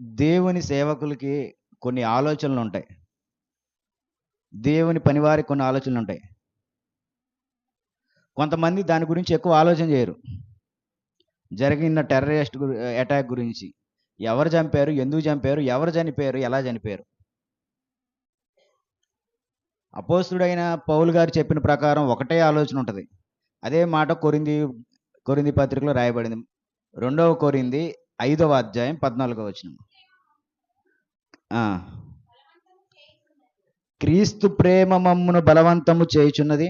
దేవుని సేవకులకి కొన్ని ఆలోచనలు ఉంటాయి దేవుని పనివారికి కొన్ని ఆలోచనలు ఉంటాయి కొంతమంది దాని గురించి ఎక్కువ ఆలోచన చేయరు. జరిగిన టెర్రరిస్ట్ అటాక్ గురించి. ఎవరు చంపారు ఎందుకు చంపారు ఎవరు చనిపోయారు ఎలా చనిపోయారు. అపోస్తుడైన పౌలు గారు చెప్పిన ప్రకారం ఒకటే ఆలోచన ఉంటుంది. అదే మాట కొరింది కొరింది పత్రికలో రాయబడింది. రెండవ కొరింది ఐదవ అధ్యాయం పద్నాలుగవ వచనం. క్రీస్తు ప్రేమ మమ్మును బలవంతము చేయుచున్నది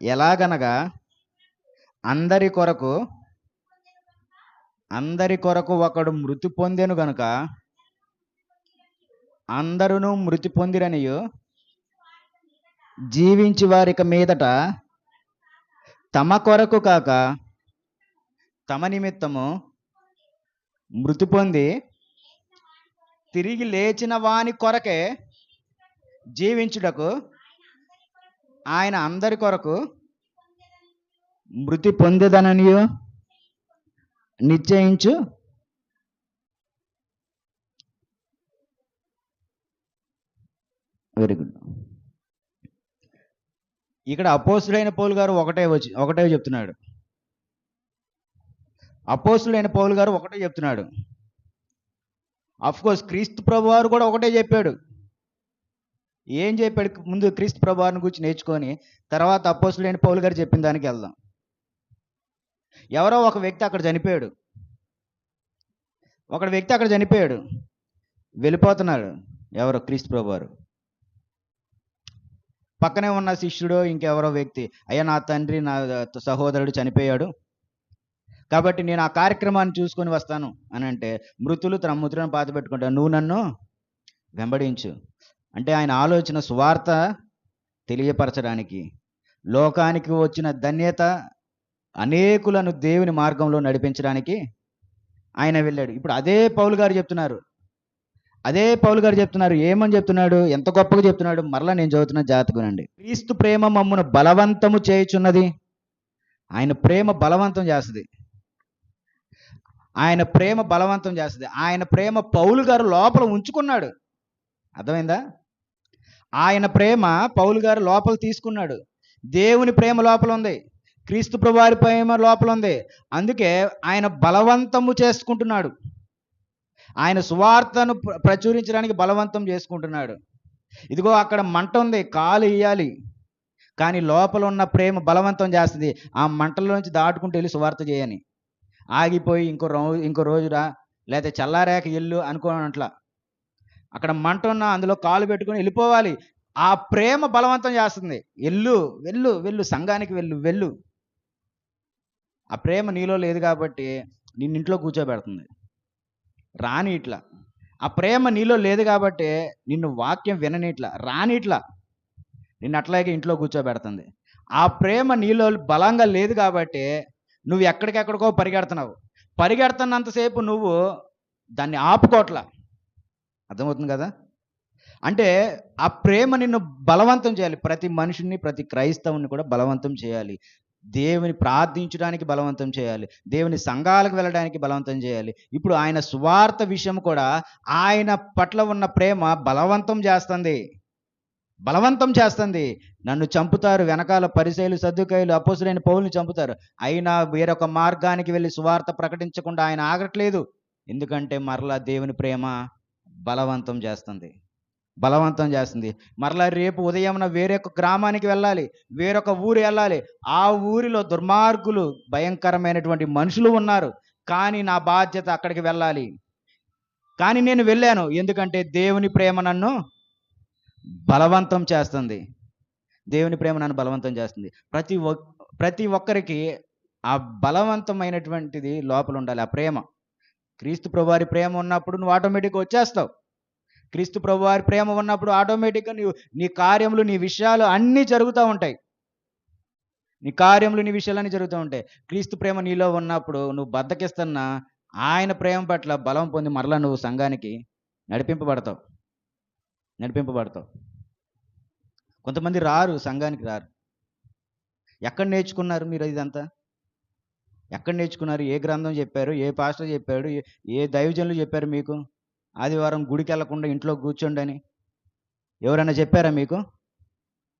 ఎలాగనగా అందరి కొరకు అందరి కొరకు ఒకడు మృతి పొందెను గనుక అందరూ మృతి పొందిరనియు జీవించి వారిక మీదట తమ కొరకు కాక తమ నిమిత్తము మృతి పొంది తిరిగి లేచిన వాని కొరకే జీవించుటకు ఆయన అందరి కొరకు మృతి పొందేదననియు నిశ్చయించు. వెరీ గుడ్ ఇక్కడ అపోసులైన పౌలు గారు ఒకటే వచ్చి ఒకటే చెప్తున్నాడు. అపోసులైన పౌలు గారు ఒకటే చెప్తున్నాడు. కోర్స్ క్రీస్తు ప్రభువారు కూడా ఒకటే చెప్పాడు. ఏం చెప్పాడు? ముందు క్రీస్తు ప్రభువారిని గురించి నేర్చుకొని తర్వాత అపోసుడైన పౌలు గారు చెప్పిన దానికి వెళ్దాం. ఎవరో ఒక వ్యక్తి అక్కడ చనిపోయాడు. ఒక వ్యక్తి అక్కడ చనిపోయాడు. వెళ్ళిపోతున్నాడు ఎవరో క్రీస్తు ప్రభువారు పక్కనే ఉన్న శిష్యుడు ఇంకెవరో వ్యక్తి అయ్యా నా తండ్రి నా సహోదరుడు చనిపోయాడు. కాబట్టి నేను ఆ కార్యక్రమాన్ని చూసుకొని వస్తాను అని అంటే మృతులు తన ముద్రను పాత పెట్టుకుంటాను నువ్వు నన్ను వెంబడించు. అంటే ఆయన ఆలోచన సువార్త తెలియపరచడానికి లోకానికి వచ్చిన ధన్యత అనేకులను దేవుని మార్గంలో నడిపించడానికి ఆయన వెళ్ళాడు. ఇప్పుడు అదే పౌలు గారు చెప్తున్నారు. అదే పౌలు గారు చెప్తున్నారు. ఏమని చెప్తున్నాడు? ఎంత గొప్పగా చెప్తున్నాడు? మరలా నేను చదువుతున్న జాతకునండి క్రీస్తు ప్రేమ మమ్మును బలవంతము చేయుచున్నది. ఆయన ప్రేమ బలవంతం చేస్తుంది. ఆయన ప్రేమ బలవంతం చేస్తుంది. ఆయన ప్రేమ పౌలు గారు లోపల ఉంచుకున్నాడు. అర్థమైందా? ఆయన ప్రేమ పౌలు గారు లోపల తీసుకున్నాడు. దేవుని ప్రేమ లోపల ఉంది. క్రీస్తు ప్రభువారి ప్రేమ లోపల ఉంది. అందుకే ఆయన బలవంతము చేసుకుంటున్నాడు. ఆయన సువార్తను ప్రచురించడానికి బలవంతం చేసుకుంటున్నాడు. ఇదిగో అక్కడ మంట ఉంది. కాలు ఇయ్యాలి కానీ లోపల ఉన్న ప్రేమ బలవంతం చేస్తుంది. ఆ మంటలోంచి దాటుకుంటూ వెళ్ళి సువార్త చేయని. ఆగిపోయి ఇంకో రో ఇంకో రోజురా లేకపోతే చల్లారాక ఎల్లు అనుకోనట్లా. అక్కడ మంట ఉన్న అందులో కాలు పెట్టుకొని వెళ్ళిపోవాలి. ఆ ప్రేమ బలవంతం చేస్తుంది. ఎల్లు వెళ్ళు వెళ్ళు సంఘానికి వెళ్ళు వెళ్ళు. ఆ ప్రేమ నీలో లేదు కాబట్టి నిన్ను ఇంట్లో కూర్చోబెడుతుంది. రాని ఇట్లా. ఆ ప్రేమ నీలో లేదు కాబట్టి నిన్ను వాక్యం వినని ఇట్లా. రాని ఇట్లా. నిన్ను అట్లాగే ఇంట్లో కూర్చోబెడుతుంది. ఆ ప్రేమ నీలో బలంగా లేదు కాబట్టి నువ్వు ఎక్కడికెక్కడికో పరిగెడుతున్నావు. పరిగెడుతున్నంతసేపు నువ్వు దాన్ని ఆపుకోట్లా. అర్థమవుతుంది కదా? అంటే ఆ ప్రేమ నిన్ను బలవంతం చేయాలి. ప్రతి మనిషిని ప్రతి క్రైస్తవుని కూడా బలవంతం చేయాలి. దేవుని ప్రార్థించడానికి బలవంతం చేయాలి. దేవుని సంఘాలకు వెళ్ళడానికి బలవంతం చేయాలి. ఇప్పుడు ఆయన సువార్త విషయం కూడా ఆయన పట్ల ఉన్న ప్రేమ బలవంతం చేస్తుంది. బలవంతం చేస్తుంది. నన్ను చంపుతారు. వెనకాల పరిశైలు సర్దుకాయలు అపోసులైన పౌల్ని చంపుతారు. అయినా వేరొక మార్గానికి వెళ్ళి సువార్త ప్రకటించకుండా ఆయన ఆగట్లేదు. ఎందుకంటే మరలా దేవుని ప్రేమ బలవంతం చేస్తుంది. బలవంతం చేస్తుంది. మరలా రేపు ఉదయంన వేరొక గ్రామానికి వెళ్ళాలి. వేరొక ఊరు వెళ్ళాలి. ఆ ఊరిలో దుర్మార్గులు భయంకరమైనటువంటి మనుషులు ఉన్నారు. కానీ నా బాధ్యత అక్కడికి వెళ్ళాలి. కానీ నేను వెళ్ళాను. ఎందుకంటే దేవుని ప్రేమ నన్ను బలవంతం చేస్తుంది. దేవుని ప్రేమ నన్ను బలవంతం చేస్తుంది. ప్రతి ఒక్ ప్రతి ఒక్కరికి ఆ బలవంతమైనటువంటిది లోపల ఉండాలి. ఆ ప్రేమ. క్రీస్తు ప్రభువారి ప్రేమ ఉన్నప్పుడు నువ్వు ఆటోమేటిక్గా వచ్చేస్తావు. క్రీస్తు ప్రభువారి ప్రేమ ఉన్నప్పుడు ఆటోమేటిక్గా నువ్వు నీ కార్యములు నీ విషయాలు అన్నీ జరుగుతూ ఉంటాయి. నీ కార్యములు నీ విషయాలన్నీ జరుగుతూ ఉంటాయి. క్రీస్తు ప్రేమ నీలో ఉన్నప్పుడు నువ్వు బద్దకిస్తున్న ఆయన ప్రేమ పట్ల బలం పొంది మరలా నువ్వు సంఘానికి నడిపింపబడతావు. నడిపింపబడతావు. కొంతమంది రారు సంఘానికి రారు. ఎక్కడ నేర్చుకున్నారు మీరు ఇదంతా? ఎక్కడ నేర్చుకున్నారు? ఏ గ్రంథం చెప్పారు? ఏ పాస్టర్ చెప్పాడు? ఏ- దైవజనులు చెప్పారు మీకు? ఆదివారం గుడికి వెళ్ళకుండా ఇంట్లో కూర్చోండి అని ఎవరైనా చెప్పారా మీకు?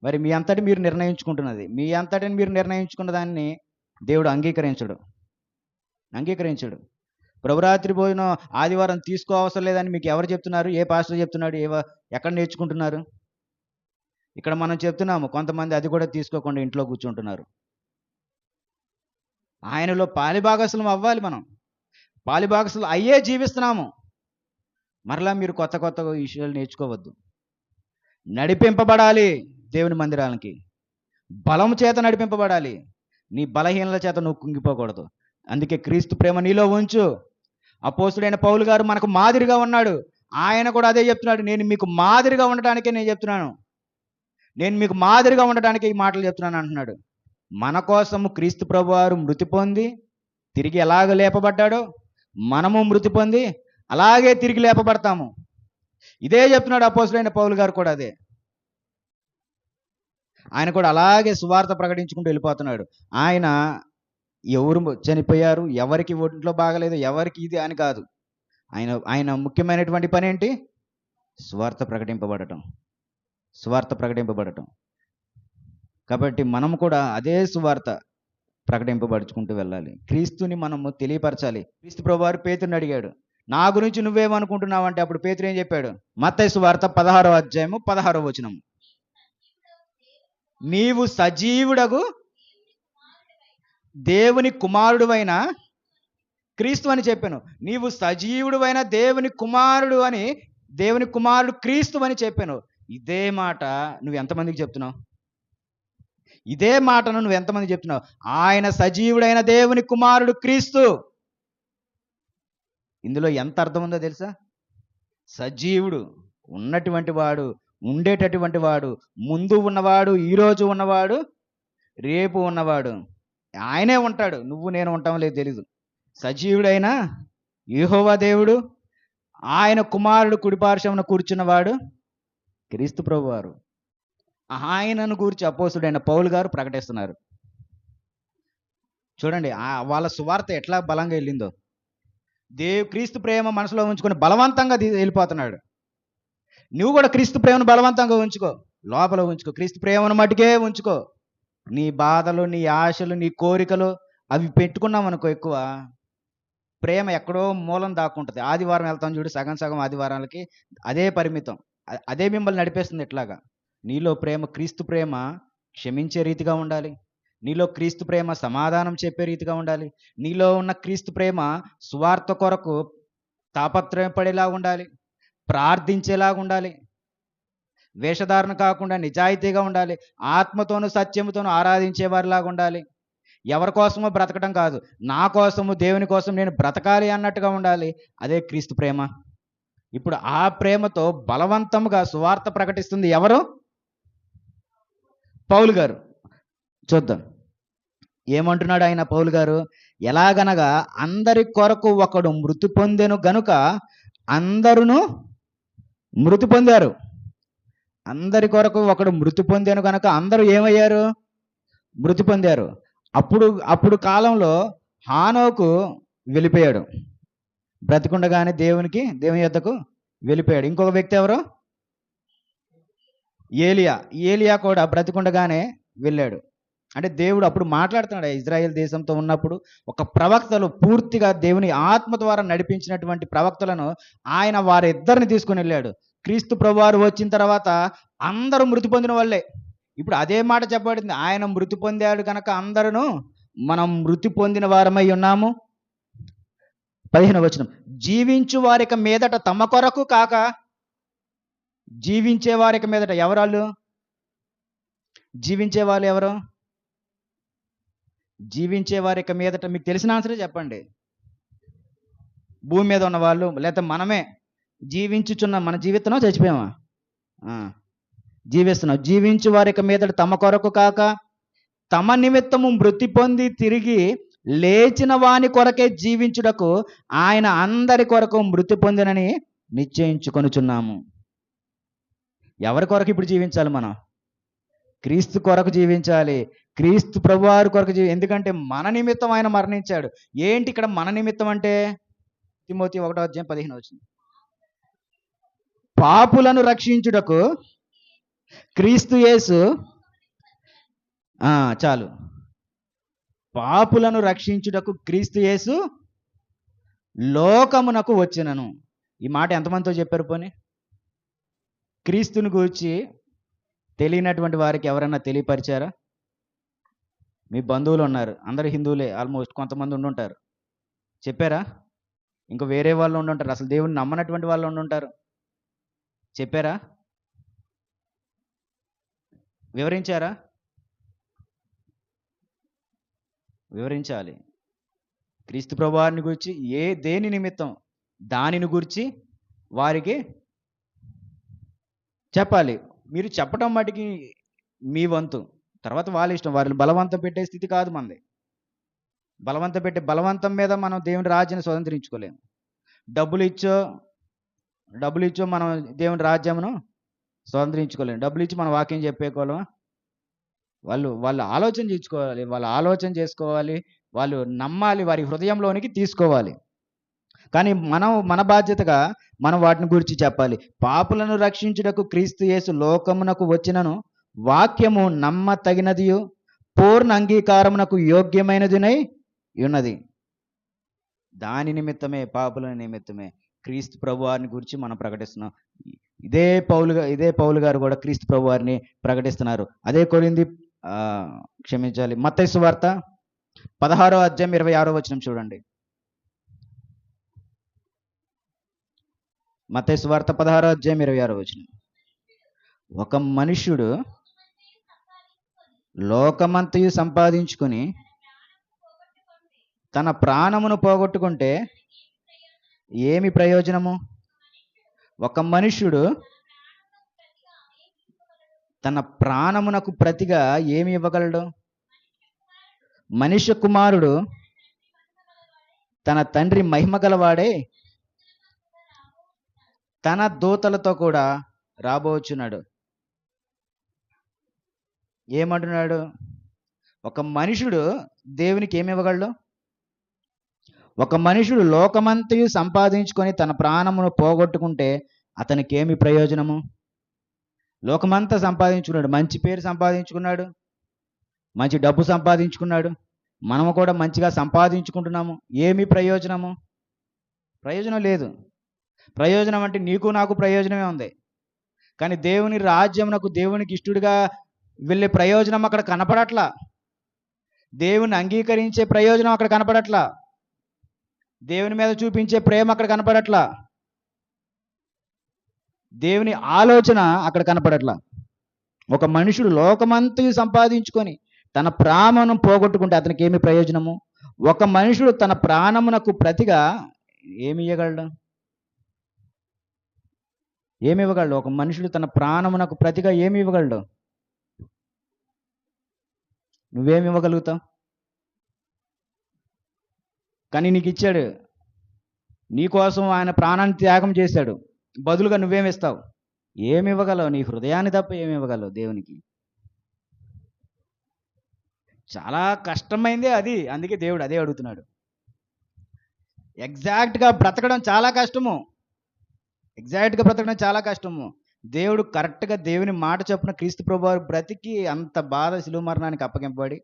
మరి మీ అంతటి మీరు నిర్ణయించుకుంటున్నది. మీ అంతటిని మీరు నిర్ణయించుకున్న దాన్ని దేవుడు అంగీకరించడు. అంగీకరించడు. ప్రభురాత్రి భోజనం ఆదివారం తీసుకో అవసరం లేదని మీకు ఎవరు చెప్తున్నారు? ఏ పాస్టర్ చెప్తున్నాడు? ఏ ఎక్కడ నేర్చుకుంటున్నారు? ఇక్కడ మనం చెప్తున్నాము కొంతమంది అది కూడా తీసుకోకుండా ఇంట్లో కూర్చుంటున్నారు. ఆయనలో పాలిభాగస్లం అవ్వాలి మనం. పాలిభాగస్లు అయ్యే జీవిస్తున్నాము. మరలా మీరు కొత్త కొత్త విషయాలు నేర్చుకోవద్దు. నడిపింపబడాలి దేవుని మందిరాలకి బలం చేత నడిపింపబడాలి. నీ బలహీనల చేత నువ్వు కుంగిపోకూడదు. అందుకే క్రీస్తు ప్రేమ నీలో ఉంచు. అపోసుడైన పౌలు గారు మనకు మాదిరిగా ఉన్నాడు. ఆయన కూడా అదే చెప్తున్నాడు. నేను మీకు మాదిరిగా ఉండటానికే నేను చెప్తున్నాను. నేను మీకు మాదిరిగా ఉండటానికే ఈ మాటలు చెప్తున్నాను అంటున్నాడు. మన కోసము క్రీస్తు ప్రభు వారు మృతి పొంది తిరిగి ఎలాగ లేపబడ్డాడో మనము మృతి పొంది అలాగే తిరిగి లేపబడతాము. ఇదే చెప్తున్నాడు అపోసులైన పౌలు గారు కూడా అదే. ఆయన కూడా అలాగే సువార్త ప్రకటించుకుంటూ వెళ్ళిపోతున్నాడు. ఆయన ఎవరు చనిపోయారు ఎవరికి ఒంట్లో బాగలేదు ఎవరికి ఇది అని కాదు. ఆయన ఆయన ముఖ్యమైనటువంటి పని ఏంటి? స్వార్థ ప్రకటింపబడటం. స్వార్థ ప్రకటింపబడటం. కాబట్టి మనం కూడా అదే సువార్త ప్రకటింపబడుచుకుంటూ వెళ్ళాలి. క్రీస్తుని మనము తెలియపరచాలి. క్రీస్తు ప్రభువారు పేతుని అడిగాడు నా గురించి నువ్వేమనుకుంటున్నావు అంటే అప్పుడు పేతురు ఏం చెప్పాడు? మత్తైసు వార్త పదహారో అధ్యాయము పదహారో వచనం నీవు సజీవుడగు దేవుని కుమారుడువైన క్రీస్తు అని చెప్పాను. నీవు సజీవుడువైన దేవుని కుమారుడు అని దేవుని కుమారుడు క్రీస్తు అని చెప్పాను. ఇదే మాట నువ్వు ఎంతమందికి చెప్తున్నావు? ఇదే మాటను నువ్వు ఎంతమంది చెప్తున్నావు? ఆయన సజీవుడైన దేవుని కుమారుడు క్రీస్తు. ఇందులో ఎంత అర్థం ఉందో తెలుసా? సజీవుడు ఉన్నటువంటి వాడు ఉండేటటువంటి వాడు ముందు ఉన్నవాడు ఈరోజు ఉన్నవాడు రేపు ఉన్నవాడు. ఆయనే ఉంటాడు. నువ్వు నేను ఉంటాం లేదు తెలీదు. సజీవుడైన యూహోవా దేవుడు ఆయన కుమారుడు కుడిపార్శ్వమున కూర్చున్నవాడు క్రీస్తు ప్రభువారు. ఆయనను గురించి అపోసుడైన పౌలు గారు ప్రకటిస్తున్నారు. చూడండి ఆ- వాళ్ళ సువార్త ఎట్లా బలంగా వెళ్ళిందో. దేవ్ క్రీస్తు ప్రేమ మనసులో ఉంచుకొని బలవంతంగా వెళ్ళిపోతున్నాడు. నువ్వు కూడా క్రీస్తు ప్రేమను బలవంతంగా ఉంచుకో. లోపల ఉంచుకో. క్రీస్తు ప్రేమను మటుకే ఉంచుకో. నీ బాధలు నీ ఆశలు నీ కోరికలు అవి పెట్టుకున్నాం అనుకో ఎక్కువ. ప్రేమ ఎక్కడో మూలం దాక్కుంటుంది. ఆదివారం వెళ్తాం చూడు సగం సగం ఆదివారాలకి. అదే పరిమితం. అదే మిమ్మల్ని నడిపేస్తుంది ఇట్లాగా. నీలో ప్రేమ క్రీస్తు ప్రేమ క్షమించే రీతిగా ఉండాలి. నీలో క్రీస్తు ప్రేమ సమాధానం చెప్పే రీతిగా ఉండాలి. నీలో ఉన్న క్రీస్తు ప్రేమ సువార్త కొరకు తాపత్రయపడేలా ఉండాలి. ప్రార్థించేలాగా ఉండాలి. వేషధారణ కాకుండా నిజాయితీగా ఉండాలి. ఆత్మతోనూ సత్యముతోనూ ఆరాధించేవారిలాగా ఉండాలి. ఎవరి కోసమో బ్రతకడం కాదు. నా కోసము దేవుని కోసం నేను బ్రతకాలి అన్నట్టుగా ఉండాలి. అదే క్రీస్తు ప్రేమ. ఇప్పుడు ఆ ప్రేమతో బలవంతంగా సువార్త ప్రకటిస్తుంది ఎవరు? పౌలు గారు. చూద్దాం. ఏమంటున్నాడు ఆయన పౌలు గారు? ఎలాగనగా అందరి కొరకు ఒకడు మృతి పొందెను గనుక అందరును మృతి పొందారు. అందరి కొరకు ఒకడు మృతి పొందాను కనుక అందరూ ఏమయ్యారు? మృతి పొందారు. అప్పుడు అప్పుడు కాలంలో హానోకు వెళ్ళిపోయాడు. బ్రతికుండగానే దేవునికి దేవుని యొద్దకు వెళ్ళిపోయాడు. ఇంకొక వ్యక్తి ఎవరు? ఏలియా. ఏలియా కూడా బ్రతికుండగానే వెళ్ళాడు. అంటే దేవుడు అప్పుడు మాట్లాడుతున్నాడు. ఇజ్రాయెల్ దేశంతో ఉన్నప్పుడు ఒక ప్రవక్తలు పూర్తిగా దేవుని ఆత్మ ద్వారా నడిపించినటువంటి ప్రవక్తలను ఆయన వారిద్దరిని తీసుకుని వెళ్ళాడు. క్రీస్తు ప్రభువారు వచ్చిన తర్వాత అందరూ మృతి పొందిన వాళ్ళే. ఇప్పుడు అదే మాట చెప్పబడింది. ఆయన మృతి పొందాడు కనుక అందరూ మనం మృతి పొందిన వారమై ఉన్నాము. పదిహేను వచనం. జీవించు వారిక మీదట తమ కొరకు కాక జీవించే వారికి మీదట ఎవరాళ్ళు? జీవించే వాళ్ళు ఎవరు? జీవించే వారిక మీదట మీకు తెలిసిన ఆన్సరే చెప్పండి. భూమి మీద ఉన్న వాళ్ళు లేకపోతే మనమే. జీవించుచున్న మన జీవితంలో చచ్చిపోయామా? జీవిస్తున్నాం. జీవించు వారిక మీద తమ కొరకు కాక తమ నిమిత్తము మృతి పొంది తిరిగి లేచిన వాని కొరకే జీవించుటకు ఆయన అందరి కొరకు మృతి పొందినని నిశ్చయించుకొనుచున్నాము. ఎవరి కొరకు ఇప్పుడు జీవించాలి మనం? క్రీస్తు కొరకు జీవించాలి. క్రీస్తు ప్రభువారి కొరకు జీవి ఎందుకంటే మన నిమిత్తం ఆయన మరణించాడు. ఏంటి ఇక్కడ మన నిమిత్తం అంటే? తిమోతి ఒకటో అధ్యాయం పదిహేను వచ్చింది. పాపులను రక్షించుటకు క్రీస్తు యేసు చాలు. పాపులను రక్షించుటకు క్రీస్తు యేసు లోకమునకు వచ్చినను. ఈ మాట ఎంతమందితో చెప్పారు పోనీ? క్రీస్తుని గురించి తెలియనటువంటి వారికి ఎవరైనా తెలియపరిచారా? మీ బంధువులు ఉన్నారు. అందరు హిందువులే ఆల్మోస్ట్ కొంతమంది ఉండుంటారు. చెప్పారా? ఇంకా వేరే వాళ్ళు ఉండుంటారు. అసలు దేవుని నమ్మనటువంటి వాళ్ళు ఉండుంటారు. చెప్పారా? వివరించారా? వివరించాలి. క్రీస్తు ప్రభువారిని గురించి ఏ దేని నిమిత్తం దానిని గురించి వారికి చెప్పాలి. మీరు చెప్పటం మటుకి మీ వంతు. తర్వాత వాళ్ళ ఇష్టం. వారిని బలవంతం పెట్టే స్థితి కాదు మనది బలవంతం పెట్టే బలవంతం మీద మనం దేవుని రాజ్యాన్ని స్వతంత్రించుకోలేము డబ్బులు ఇచ్చో డబ్బులు ఇచ్చో మనం దేవుని రాజ్యమును స్వతంత్రించుకోలేము డబ్బులు ఇచ్చి మనం వాక్యం చెప్పేకోలేమా? వాళ్ళు వాళ్ళు ఆలోచన చేసుకోవాలి వాళ్ళు ఆలోచన చేసుకోవాలి. వాళ్ళు నమ్మాలి. వారి హృదయంలోనికి తీసుకోవాలి. కానీ మనం మన బాధ్యతగా మనం వాటిని గురించి చెప్పాలి. పాపులను రక్షించుటకు క్రీస్తు యేసు లోకమునకు వచ్చినను వాక్యము నమ్మ తగినదియు పూర్ణ అంగీకారమునకు యోగ్యమైనదినై ఉన్నది. దాని నిమిత్తమే పాపుల నిమిత్తమే. క్రీస్తు ప్రభువారిని గురించి మనం ప్రకటిస్తున్నాం. ఇదే పౌలు ఇదే పౌలు గారు కూడా క్రీస్తు ప్రభువారిని ప్రకటిస్తున్నారు. అదే కొరింది క్షమించాలి. మత్తైసు వార్త పదహారో అధ్యాయం ఇరవై ఆరో వచనం చూడండి. మత్తైసు వార్త పదహారో అధ్యాయం ఇరవై ఆరో వచనం. ఒక మనుష్యుడు లోకమంతయు సంపాదించుకుని తన ప్రాణమును పోగొట్టుకుంటే ఏమి ప్రయోజనము? ఒక మనుష్యుడు తన ప్రాణమునకు ప్రతిగా ఏమి ఇవ్వగలడు? మనిషి కుమారుడు తన తండ్రి మహిమ గలవాడే తన దూతలతో కూడా రాబోచున్నాడు. ఏమంటున్నాడు? ఒక మనుషుడు దేవునికి ఏమి ఇవ్వగలడు? ఒక మనుషుడు లోకమంతయు సంపాదించుకొని తన ప్రాణమును పోగొట్టుకుంటే అతనికి ఏమి ప్రయోజనము? లోకమంతా సంపాదించుకున్నాడు. మంచి పేరు సంపాదించుకున్నాడు. మంచి డబ్బు సంపాదించుకున్నాడు. మనము కూడా మంచిగా సంపాదించుకుంటున్నాము. ఏమి ప్రయోజనము? ప్రయోజనం లేదు. ప్రయోజనం అంటే నీకు నాకు ప్రయోజనమే ఉంది. కానీ దేవుని రాజ్యమునకు దేవునికి ఇష్టడుగా వెళ్ళే ప్రయోజనం అక్కడ కనపడట్లా. దేవుని అంగీకరించే ప్రయోజనం అక్కడ కనపడట్లా. దేవుని మీద చూపించే ప్రేమ అక్కడ కనపడట్లా? దేవుని ఆలోచన అక్కడ కనపడట్లా? ఒక మనుషుడు లోకమంతా సంపాదించుకొని తన ప్రాణమును పోగొట్టుకుంటే అతనికి ఏమి ప్రయోజనము? ఒక మనుషుడు తన ప్రాణమునకు ప్రతిగా ఏమి ఇవ్వగలడు ఏమి ఇవ్వగలడు? ఒక మనుషుడు తన ప్రాణమునకు ప్రతిగా ఏమి ఇవ్వగలడు? నువ్వేమి ఇవ్వగలుగుతావు? కానీ నీకు ఇచ్చాడు. నీకోసం ఆయన ప్రాణాన్ని త్యాగం చేశాడు. బదులుగా నువ్వేమి ఇస్తావు? ఏమి ఇవ్వగలవు? నీ హృదయాన్ని తప్ప ఏమి ఇవ్వగలవు దేవునికి? చాలా కష్టమైందే అది. అందుకే దేవుడు అదే అడుగుతున్నాడు. ఎగ్జాక్ట్గా బ్రతకడం చాలా కష్టము. ఎగ్జాక్ట్గా బ్రతకడం చాలా కష్టము. దేవుడు కరెక్ట్గా దేవుని మాట చొప్పున క్రీస్తు ప్రభువారు బ్రతికి అంత బాధ శిలువ మరణానికి అప్పగింపబడి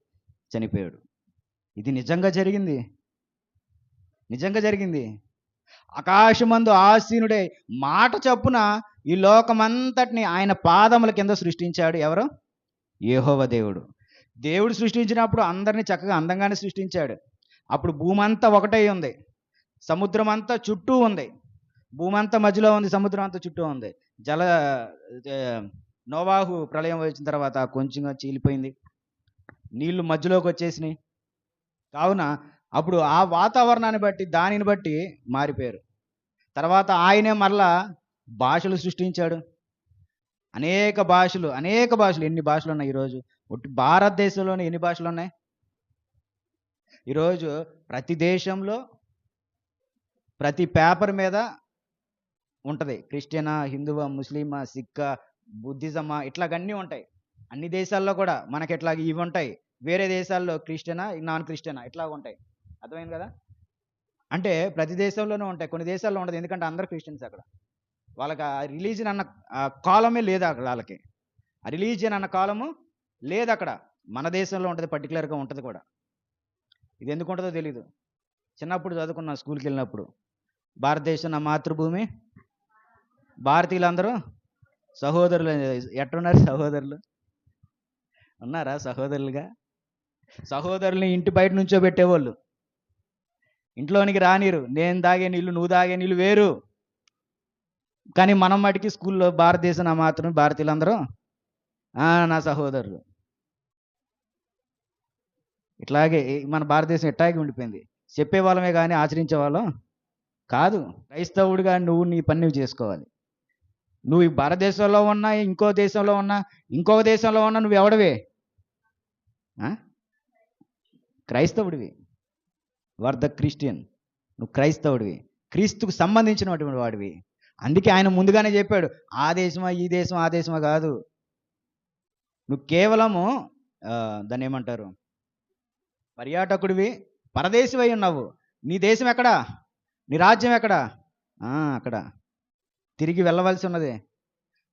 చనిపోయాడు. ఇది నిజంగా జరిగింది? నిజంగా జరిగింది. ఆకాశమందు ఆసీనుడే మాట చొప్పున ఈ లోకమంతటిని ఆయన పాదముల కింద సృష్టించాడు ఎవరు? యెహోవా దేవుడు. దేవుడు సృష్టించినప్పుడు అందరిని చక్కగా అందంగానే సృష్టించాడు. అప్పుడు భూమి అంతా ఉంది. సముద్రం అంతా చుట్టూ ఉంది. భూమి అంతా మధ్యలో ఉంది సముద్రం అంతా చుట్టూ ఉంది. జల నోవాహు ప్రళయం వచ్చిన తర్వాత కొంచెంగా చీలిపోయింది. నీళ్ళు మధ్యలోకి వచ్చేసినాయి. కావున అప్పుడు ఆ వాతావరణాన్ని బట్టి దానిని బట్టి మారిపోయారు. తర్వాత ఆయనే మరలా భాషలు సృష్టించాడు. అనేక భాషలు అనేక భాషలు. ఎన్ని భాషలు ఉన్నాయి ఈరోజు? భారతదేశంలోనే ఎన్ని భాషలు ఉన్నాయి? ఈరోజు ప్రతి దేశంలో ప్రతి పేపర్ మీద ఉంటుంది. క్రిస్టియనా హిందువా ముస్లిమా సిక్క బుద్ధిజమా ఇట్లాగన్నీ ఉంటాయి. అన్ని దేశాల్లో కూడా మనకి ఇట్లా ఇవి ఉంటాయి. వేరే దేశాల్లో క్రిస్టియనా నాన్ క్రిస్టియనా ఇట్లా ఉంటాయి అర్థమైంది కదా? అంటే ప్రతి దేశంలోనూ ఉంటాయి. కొన్ని దేశాల్లో ఉండదు. ఎందుకంటే అందరు క్రిస్టియన్స్ అక్కడ. వాళ్ళకి ఆ రిలీజియన్ అన్న కాలమే లేదు అక్కడ వాళ్ళకి. ఆ రిలీజియన్ అన్న కాలము లేదు అక్కడ. మన దేశంలో ఉంటుంది పర్టికులర్గా ఉంటుంది కూడా. ఇది ఎందుకు ఉంటుందో తెలీదు. చిన్నప్పుడు చదువుకున్నా స్కూల్కి వెళ్ళినప్పుడు. భారతదేశం నా మాతృభూమి. భారతీయులందరూ సహోదరులు. ఎట్టున్నారు సహోదరులు? ఉన్నారా సహోదరులుగా? సహోదరుల్ని ఇంటి బయట నుంచో పెట్టేవాళ్ళు ఇంట్లోనికి రానిరు. నేను తాగే నీళ్ళు నువ్వు తాగే నీళ్ళు వేరు. కానీ మనం మటుకి స్కూల్లో భారతదేశం నా మాత్రం భారతీయులందరూ నా సహోదరులు. ఇట్లాగే మన భారతదేశం ఇట్లాగే ఉండిపోయింది. చెప్పే వాళ్ళమే కానీ ఆచరించే వాళ్ళం కాదు. క్రైస్తవుడిగా నువ్వు నీ పని నువ్వు చేసుకోవాలి. నువ్వు ఈ భారతదేశంలో ఉన్నా ఇంకో దేశంలో ఉన్నా ఇంకొక దేశంలో ఉన్నా నువ్వు ఎవడవే ఆ? క్రైస్తవుడివి. ఆర్ ద క్రిస్టియన్ నువ్వు క్రైస్తవుడివి. క్రీస్తుకు సంబంధించినటువంటి వాడివి. అందుకే ఆయన ముందుగానే చెప్పాడు ఆ దేశమా ఈ దేశం ఆ దేశమా కాదు. నువ్వు కేవలము దాన్ని ఏమంటారు? పర్యాటకుడివి పరదేశివై ఉన్నావు. నీ దేశం ఎక్కడా? నీ రాజ్యం ఎక్కడా? అక్కడ. తిరిగి వెళ్ళవలసి ఉన్నది.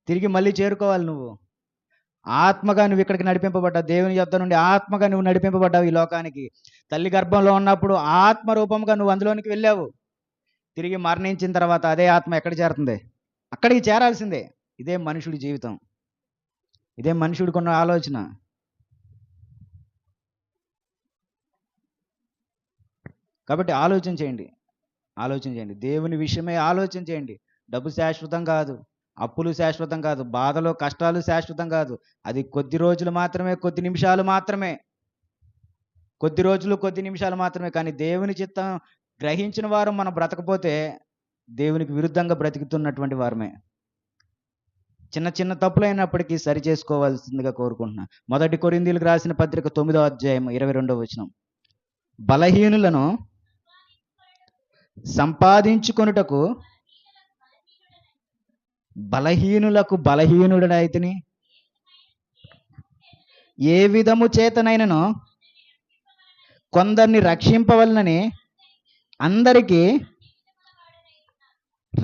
తిరిగి మళ్ళీ చేరుకోవాలి నువ్వు. ఆత్మగా నువ్వు ఇక్కడికి నడిపింపబడ్డావు. దేవుని యొద్ద నుండి ఆత్మగా నువ్వు నడిపింపబడ్డావు ఈ లోకానికి. తల్లి గర్భంలో ఉన్నప్పుడు ఆత్మ రూపంగా నువ్వు అందులోనికి వెళ్ళావు. తిరిగి మరణించిన తర్వాత అదే ఆత్మ ఎక్కడ చేరుతుంది? అక్కడికి చేరాల్సిందే. ఇదే మనుషుడి జీవితం. ఇదే మనుషుడికి ఉన్న ఆలోచన. కాబట్టి ఆలోచన చేయండి. ఆలోచన చేయండి. దేవుని విషయమే ఆలోచన చేయండి. డబ్బు శాశ్వతం కాదు. అప్పులు శాశ్వతం కాదు బాధలు కష్టాలు శాశ్వతం కాదు. అది కొద్ది రోజులు మాత్రమే కొద్ది నిమిషాలు మాత్రమే. కొద్ది రోజులు కొద్ది నిమిషాలు మాత్రమే. కానీ దేవుని చిత్తం గ్రహించిన వారు మనం బ్రతకపోతే దేవునికి విరుద్ధంగా బ్రతుకుతున్నటువంటి వారమే. చిన్న చిన్న తప్పులైనప్పటికీ సరి చేసుకోవాల్సిందిగా కోరుకుంటున్నా. మొదటి కొరిందీలకు రాసిన పత్రిక తొమ్మిదో అధ్యాయం ఇరవై రెండో వచనం. బలహీనులను సంపాదించుకొనుటకు బలహీనులకు బలహీనుడనైతిని? ఏ విధము చేతనైనను కొందరిని రక్షింపవలనని అందరికీ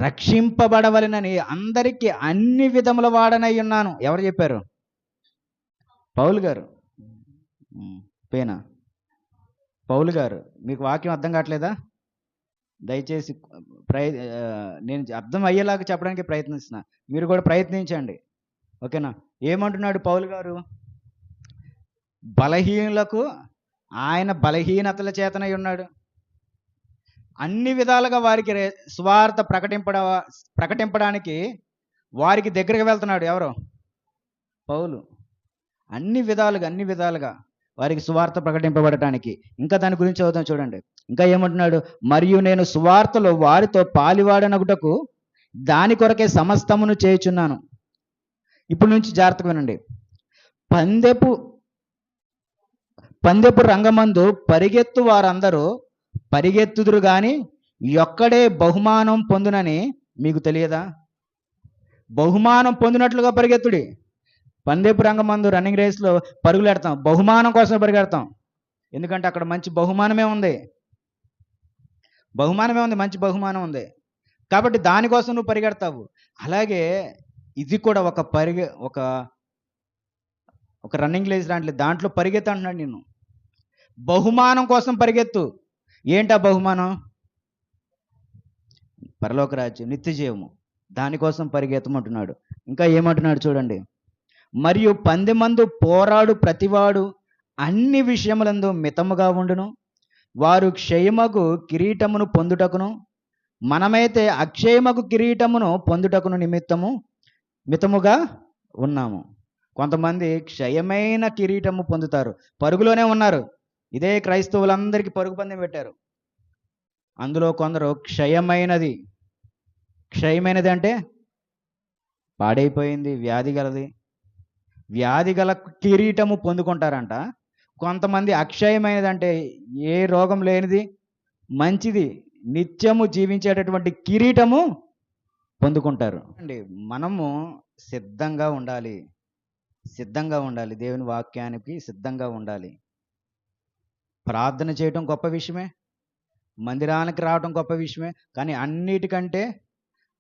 రక్షింపబడవలనని అందరికీ అన్ని విధముల వాడనై ఉన్నాను. ఎవరు చెప్పారు? పౌలు గారు. పేనా? పౌలు గారు మీకు వాక్యం అర్థం కావట్లేదా? దయచేసి ప్రయ నేను అర్థం అయ్యేలాగా చెప్పడానికి ప్రయత్నిస్తున్నా. మీరు కూడా ప్రయత్నించండి. ఓకేనా? ఏమంటున్నాడు పౌలు గారు? బలహీనులకు ఆయన బలహీనతల చేతనై ఉన్నాడు. అన్ని విధాలుగా వారికి రే- స్వార్థ ప్రకటింపడ ప్రకటింపడానికి వారికి దగ్గరికి వెళ్తున్నాడు ఎవరు? పౌలు. అన్ని విధాలుగా అన్ని విధాలుగా వారికి సువార్త ప్రకటింపబడటానికి. ఇంకా దాని గురించి చదువుతాం చూడండి. ఇంకా ఏమంటున్నాడు? మరియు నేను సువార్తలో వారితో పాలివాడనగుటకు దాని కొరకే సమస్తమును చేయుచున్నాను. ఇప్పుడు నుంచి జాగ్రత్తగా వినండి. పందెపు పందెపు రంగమందు పరిగెత్తు వారందరూ పరిగెత్తుదురు గాని ఎక్కడే బహుమానం పొందునని మీకు తెలియదా? బహుమానం పొందినట్లుగా పరిగెత్తుడి. పందెపు రంగమందు రన్నింగ్ రేస్లో పరుగులు బహుమానం కోసం పరిగెడతాం. ఎందుకంటే అక్కడ మంచి బహుమానమే ఉంది. బహుమానమే ఉంది మంచి బహుమానం ఉంది. కాబట్టి దానికోసం నువ్వు పరిగెడతావు. అలాగే ఇది కూడా ఒక పరిగె ఒక ఒక రన్నింగ్ రేస్ దాంట్లో దాంట్లో పరిగెత్తు అంటున్నాడు నేను. బహుమానం కోసం పరిగెత్తు. ఏంటా బహుమానం? పరలోక రాజ్యం నిత్య జీవము దానికోసం పరిగెత్తమంటున్నాడు. ఇంకా ఏమంటున్నాడు చూడండి. మరియు పందెమందు పోరాడు ప్రతివాడు అన్ని విషయములందు మితముగా ఉండును. వారు క్షయమగు కిరీటమును పొందుటకును మనమైతే అక్షయమగు కిరీటమును పొందుటకును నిమిత్తము మితముగా ఉన్నాము. కొంతమంది క్షయమైన కిరీటము పొందుతారు. పరుగులోనే ఉన్నారు. ఇదే క్రైస్తవులందరికీ పరుగు పందెం పెట్టారు. అందులో కొందరు క్షయమైనది. క్షయమైనది అంటే పాడైపోయింది వ్యాధి గలది. వ్యాధి గల కిరీటము పొందుకుంటారంట. కొంతమంది అక్షయమైనది అంటే ఏ రోగం లేనిది మంచిది నిత్యము జీవించేటటువంటి కిరీటము పొందుకుంటారు. అండి మనము సిద్ధంగా ఉండాలి. సిద్ధంగా ఉండాలి. దేవుని వాక్యానికి సిద్ధంగా ఉండాలి. ప్రార్థన చేయటం గొప్ప విషయమే. మందిరానికి రావటం గొప్ప విషయమే. కానీ అన్నిటికంటే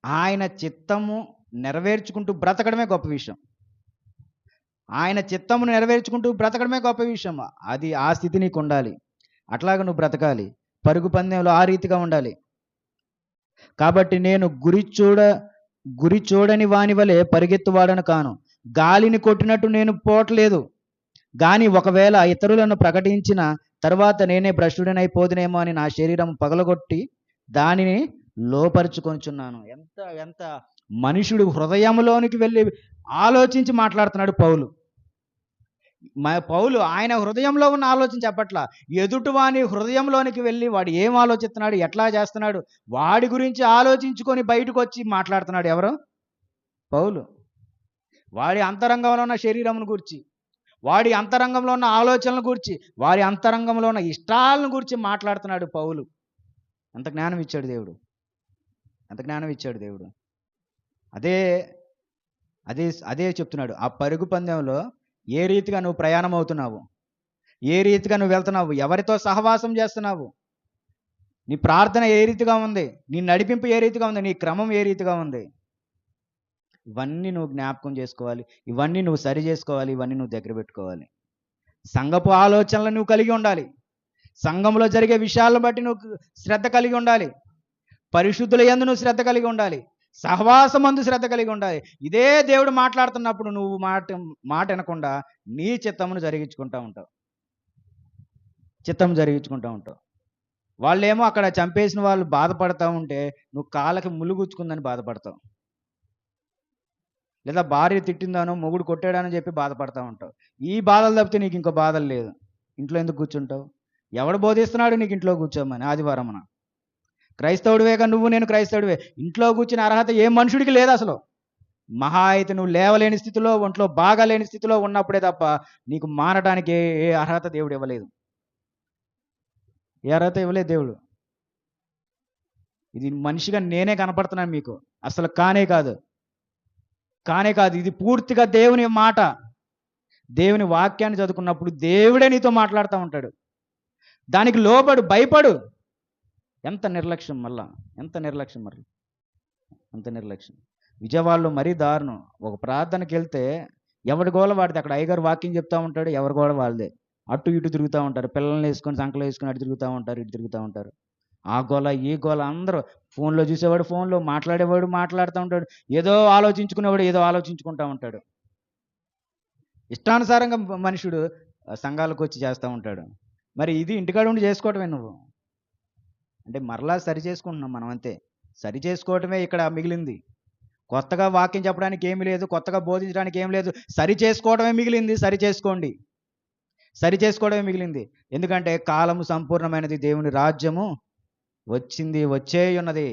ఆయన చిత్తము నెరవేర్చుకుంటూ బ్రతకడమే గొప్ప విషయం. ఆయన చిత్తమును నెరవేర్చుకుంటూ బ్రతకడమే గొప్ప విషయం. అది ఆ స్థితి నీకు ఉండాలి. అట్లాగ నువ్వు బ్రతకాలి. పరుగు పందెంలో ఆ రీతిగా ఉండాలి. కాబట్టి నేను గురి చూడ గురి చూడని వాని వలె పరిగెత్తువాడను కాను. గాలిని కొట్టినట్టు నేను పోవట్లేదు. గాని ఒకవేళ ఇతరులను ప్రకటించిన తర్వాత నేనే భ్రష్టుడనైపోదునేమో అని నా శరీరం పగలగొట్టి దానిని లోపరుచుకొంచున్నాను ఎంత ఎంత మనుషుడు హృదయంలోనికి వెళ్ళి ఆలోచించి మాట్లాడుతున్నాడు పౌలు. మా పౌలు ఆయన హృదయంలో ఉన్న ఆలోచన చెప్పట్ల. ఎదుటివాని హృదయంలోనికి వెళ్ళి వాడు ఏం ఆలోచిస్తున్నాడు ఎట్లా చేస్తున్నాడు వాడి గురించి ఆలోచించుకొని బయటకు వచ్చి మాట్లాడుతున్నాడు ఎవరు? పౌలు. వాడి అంతరంగంలో ఉన్న శరీరమును గురించి వాడి అంతరంగంలో ఉన్న ఆలోచనల గురించి వారి అంతరంగంలో ఉన్న ఇష్టాలను గురించి మాట్లాడుతున్నాడు పౌలు. ఎంత జ్ఞానం ఇచ్చాడు దేవుడు. ఎంత జ్ఞానం ఇచ్చాడు దేవుడు. అదే అదే అదే చెప్తున్నాడు. ఆ పరుగు పందెంలో ఏ రీతిగా నువ్వు ప్రయాణం అవుతున్నావు ఏ రీతిగా నువ్వు వెళ్తున్నావు? ఎవరితో సహవాసం చేస్తున్నావు? నీ ప్రార్థన ఏ రీతిగా ఉంది? నీ నడిపింపు ఏ రీతిగా ఉంది? నీ క్రమం ఏ రీతిగా ఉంది? ఇవన్నీ నువ్వు జ్ఞాపకం చేసుకోవాలి. ఇవన్నీ నువ్వు సరి చేసుకోవాలి. ఇవన్నీ నువ్వు దగ్గర పెట్టుకోవాలి. సంఘపు ఆలోచనలు నువ్వు కలిగి ఉండాలి. సంఘంలో జరిగే విషయాలను బట్టి నువ్వు శ్రద్ధ కలిగి ఉండాలి. పరిశుద్ధుల ఎందు నువ్వు శ్రద్ధ కలిగి ఉండాలి. సహవాసమందు శ్రద్ధ కలిగి ఉండాలి. ఇదే దేవుడు మాట్లాడుతున్నప్పుడు నువ్వు మాట మాట వినకుండా నీ చిత్తమును జరిగించుకుంటా ఉంటావు. చిత్తం జరిగించుకుంటా ఉంటావు. వాళ్ళేమో అక్కడ చంపేసిన వాళ్ళు బాధపడతా ఉంటే నువ్వు కాళ్ళకి ములుగుచ్చుకుందని బాధపడతావు. లేదా భార్య తిట్టిందానో మొగుడు కొట్టాడని చెప్పి బాధపడతా ఉంటావు. ఈ బాధలు తప్పితే నీకు ఇంకో బాధలు లేదు. ఇంట్లో ఎందుకు కూర్చుంటావు? ఎవడు బోధిస్తున్నాడు నీకు ఇంట్లో కూర్చోమని ఆదివారమున? క్రైస్తవుడివేగా నువ్వు నేను క్రైస్తవుడివే. ఇంట్లో కూర్చుని అర్హత ఏ మనుషుడికి లేదు అసలు. మహా అయితే నువ్వు లేవలేని స్థితిలో ఒంట్లో బాగాలేని స్థితిలో ఉన్నప్పుడే తప్ప నీకు మారడానికి ఏ ఏ అర్హత దేవుడు ఇవ్వలేదు. ఏ అర్హత ఇవ్వలేదు దేవుడు. ఇది మనిషిగా నేనే కనపడుతున్నాను మీకు. అసలు కానే కాదు. కానే కాదు. ఇది పూర్తిగా దేవుని మాట. దేవుని వాక్యాన్ని చదువుకున్నప్పుడు దేవుడే నీతో మాట్లాడుతూ ఉంటాడు. దానికి లోబడు భయపడు. ఎంత నిర్లక్ష్యం మళ్ళా? ఎంత నిర్లక్ష్యం మరి? ఎంత నిర్లక్ష్యం. విజయవాడలో మరీ దారుణం. ఒక ప్రార్థనకి వెళ్తే ఎవరి గోల వాడితే అక్కడ అయ్యగారు వాక్యం చెప్తా ఉంటాడు ఎవరి గోల వాళ్ళదే. అటు ఇటు తిరుగుతూ ఉంటారు. పిల్లల్ని వేసుకొని సంకలు వేసుకొని అటు తిరుగుతూ ఉంటారు ఇటు తిరుగుతూ ఉంటారు. ఆ గోల ఈ గోల అందరూ ఫోన్లో చూసేవాడు ఫోన్లో మాట్లాడేవాడు మాట్లాడుతూ ఉంటాడు. ఏదో ఆలోచించుకునేవాడు ఏదో ఆలోచించుకుంటూ ఉంటాడు. ఇష్టానుసారంగా మనుషుడు సంఘాలకు వచ్చి చేస్తూ ఉంటాడు. మరి ఇది ఇంటికాడ ఉండి చేసుకోవటమే నువ్వు. అంటే మరలా సరి చేసుకుంటున్నాం మనం అంతే. సరి చేసుకోవటమే ఇక్కడ మిగిలింది. కొత్తగా వాక్యం చెప్పడానికి ఏమీ లేదు కొత్తగా బోధించడానికి ఏం లేదు. సరి చేసుకోవడమే మిగిలింది సరి చేసుకోండి. సరి చేసుకోవడమే మిగిలింది. ఎందుకంటే కాలము సంపూర్ణమైనది దేవుని రాజ్యము వచ్చింది వచ్చే ఉన్నది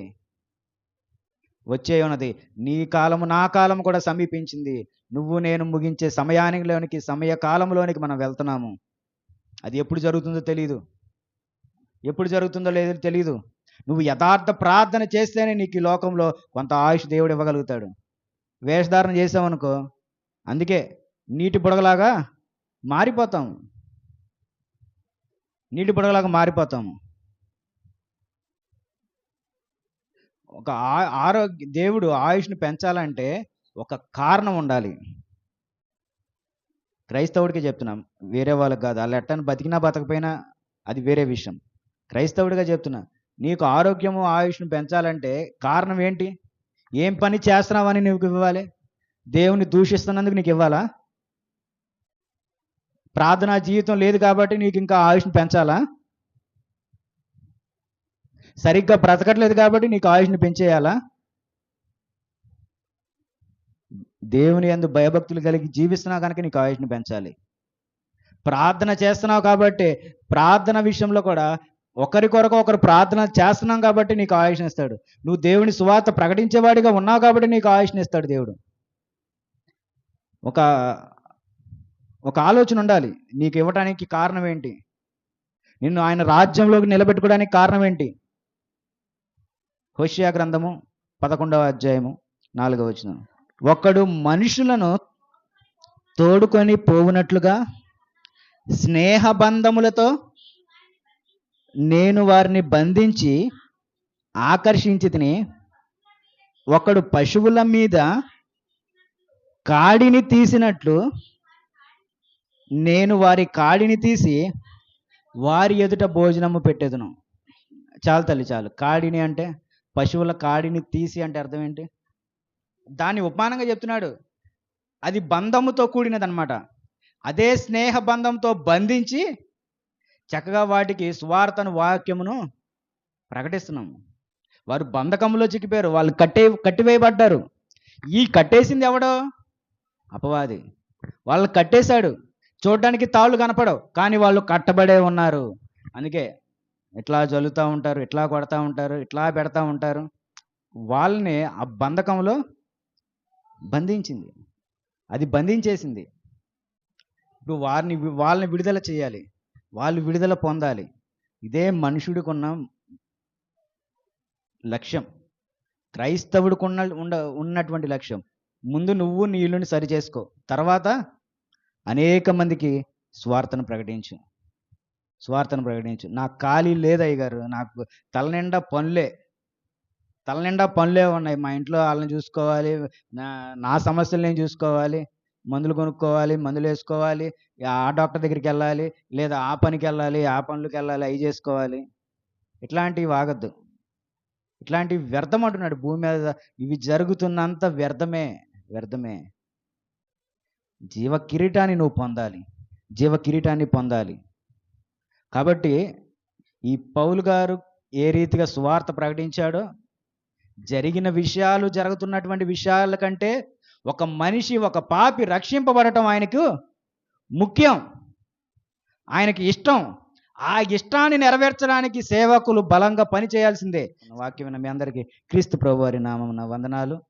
వచ్చే ఉన్నది నీ కాలము నా కాలము కూడా సమీపించింది. నువ్వు నేను ముగించే సమయానిలోనికి సమయ కాలంలోనికి మనం వెళ్తున్నాము. అది ఎప్పుడు జరుగుతుందో తెలియదు ఎప్పుడు జరుగుతుందో లేదో తెలియదు నువ్వు యథార్థ ప్రార్థన చేస్తేనే నీకు ఈ లోకంలో కొంత ఆయుష్ దేవుడు ఇవ్వగలుగుతాడు. వేషధారణ చేసామనుకో అందుకే నీటి బుడగలాగా మారిపోతాము నీటి బుడగలాగా మారిపోతాము ఒక ఆ- ఆరోగ్య దేవుడు ఆయుష్ని పెంచాలంటే ఒక కారణం ఉండాలి. క్రైస్తవుడికి చెప్తున్నాం వేరే వాళ్ళకి కాదు. వాళ్ళు ఎట్టని బతికినా బతకపోయినా అది వేరే విషయం. క్రైస్తవుడిగా చెప్తున్నా నీకు ఆరోగ్యము ఆయుష్ను పెంచాలంటే కారణం ఏంటి? ఏం పని చేస్తున్నావని నీకు ఇవ్వాలి? దేవుని దూషిస్తున్నందుకు నీకు ఇవ్వాలా? ప్రార్థనా జీవితం లేదు కాబట్టి నీకు ఇంకా ఆయుష్ని పెంచాలా? సరిగ్గా బ్రతకట్లేదు కాబట్టి నీకు ఆయుష్ని పెంచేయాలా? దేవుని ఎందు భయభక్తులు కలిగి జీవిస్తున్నావు కనుక నీకు ఆయుష్ని పెంచాలి. ప్రార్థన చేస్తున్నావు కాబట్టి ప్రార్థన విషయంలో కూడా ఒకరి కొరకు ఒకరు ప్రార్థన చేస్తున్నాం కాబట్టి నీకు ఆయుష్నిస్తాడు నువ్వు దేవుని సువార్త ప్రకటించేవాడిగా ఉన్నావు కాబట్టి నీకు ఆయుష్నిస్తాడు దేవుడు. ఒక ఒక ఆలోచన ఉండాలి. నీకు ఇవ్వడానికి కారణం ఏంటి? నిన్ను ఆయన రాజ్యంలోకి నిలబెట్టుకోవడానికి కారణం ఏంటి? హోషియా గ్రంథము పదకొండవ అధ్యాయము నాలుగవ వచనం. ఒకడు మనుషులను తోడుకొని పోవునట్లుగా స్నేహబంధములతో నేను వారిని బంధించి ఆకర్షించి తిని ఒకడు పశువుల మీద కాడిని తీసినట్లు నేను వారి కాడిని తీసి వారి ఎదుట భోజనము పెట్టేదును. చాలు తల్లి చాలు. కాడిని అంటే పశువుల కాడిని తీసి అంటే అర్థం ఏంటి? దాన్ని ఉపమానంగా చెప్తున్నాడు. అది బంధముతో కూడినదనమాట అదే స్నేహ బంధంతో బంధించి చక్కగా వాటికి సువార్తను వాక్యమును ప్రకటిస్తున్నాము. వారు బంధకంలో చిక్కిపోయారు. వాళ్ళు కట్టే కట్టివేయబడ్డారు. ఈ కట్టేసింది ఎవడో? అపవాది. వాళ్ళు కట్టేశాడు. చూడడానికి తాళ్ళు కనపడవు. కానీ వాళ్ళు కట్టబడే ఉన్నారు. అందుకే ఇట్లా జల్లుతూ ఉంటారు ఇట్లా కొడతా ఉంటారు ఇట్లా పెడతా ఉంటారు. వాళ్ళని ఆ బంధకంలో బంధించింది. అది బంధించేసింది. ఇప్పుడు వారిని వాళ్ళని విడుదల చేయాలి. వాళ్ళు విడుదల పొందాలి. ఇదే మనుషుడికున్న లక్ష్యం. క్రైస్తవుడికున్న ఉండ ఉన్నటువంటి లక్ష్యం. ముందు నువ్వు నీ ఇల్లుని సరి చేసుకో తర్వాత అనేక మందికి స్వార్థను ప్రకటించు. స్వార్థను ప్రకటించు. నాకు ఖాళీ లేదు అయ్యగారు. నాకు తలనిండా పనులే. తలనిండా పనులే ఉన్నాయి. మా ఇంట్లో వాళ్ళని చూసుకోవాలి. నా నా సమస్యలు నేను చూసుకోవాలి. మందులు కొనుక్కోవాలి మందులు వేసుకోవాలి ఆ డాక్టర్ దగ్గరికి వెళ్ళాలి లేదా ఆ పనికి వెళ్ళాలి ఆ పనులకు వెళ్ళాలి అవి చేసుకోవాలి. ఇట్లాంటివి వాగద్దు. ఇట్లాంటివి వ్యర్థం అంటున్నాడు భూమి మీద. ఇవి జరుగుతున్నంత వ్యర్థమే వ్యర్థమే. జీవ కిరీటాన్ని నువ్వు పొందాలి. జీవ కిరీటాన్ని పొందాలి. కాబట్టి ఈ పౌలు గారు ఏ రీతిగా సువార్త ప్రకటించాడో జరిగిన విషయాలు జరుగుతున్నటువంటి విషయాల కంటే ఒక మనిషి ఒక పాపి రక్షింపబడటం ఆయనకు ముఖ్యం. ఆయనకి ఇష్టం. ఆ ఇష్టాన్ని నెరవేర్చడానికి సేవకులు బలంగా పని చేయాల్సిందే వాక్యం మీ అందరికీ క్రీస్తు ప్రభు వారి నామమున వందనాలు.